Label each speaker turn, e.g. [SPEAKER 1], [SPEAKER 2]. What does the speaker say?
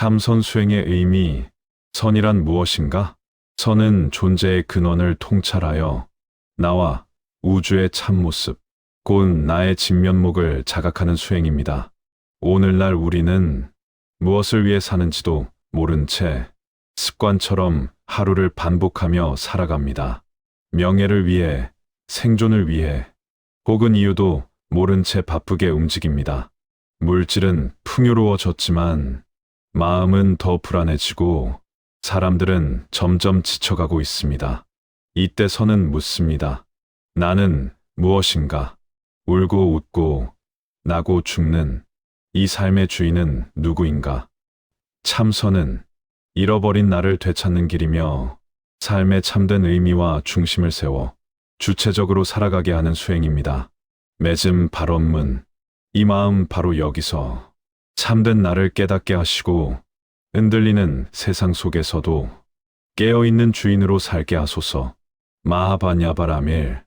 [SPEAKER 1] 참선 수행의 의미, 선이란 무엇인가? 선은 존재의 근원을 통찰하여 나와 우주의 참모습, 곧 나의 진면목을 자각하는 수행입니다. 오늘날 우리는 무엇을 위해 사는지도 모른 채 습관처럼 하루를 반복하며 살아갑니다. 명예를 위해, 생존을 위해, 혹은 이유도 모른 채 바쁘게 움직입니다. 물질은 풍요로워졌지만 마음은 더 불안해지고 사람들은 점점 지쳐가고 있습니다. 이때 선은 묻습니다. 나는 무엇인가? 울고 웃고 나고 죽는 이 삶의 주인은 누구인가? 참선은 잃어버린 나를 되찾는 길이며 삶의 참된 의미와 중심을 세워 주체적으로 살아가게 하는 수행입니다. 맺음 발언문. 이 마음 바로 여기서 참된 나를 깨닫게 하시고 흔들리는 세상 속에서도 깨어있는 주인으로 살게 하소서. 마하바냐바라밀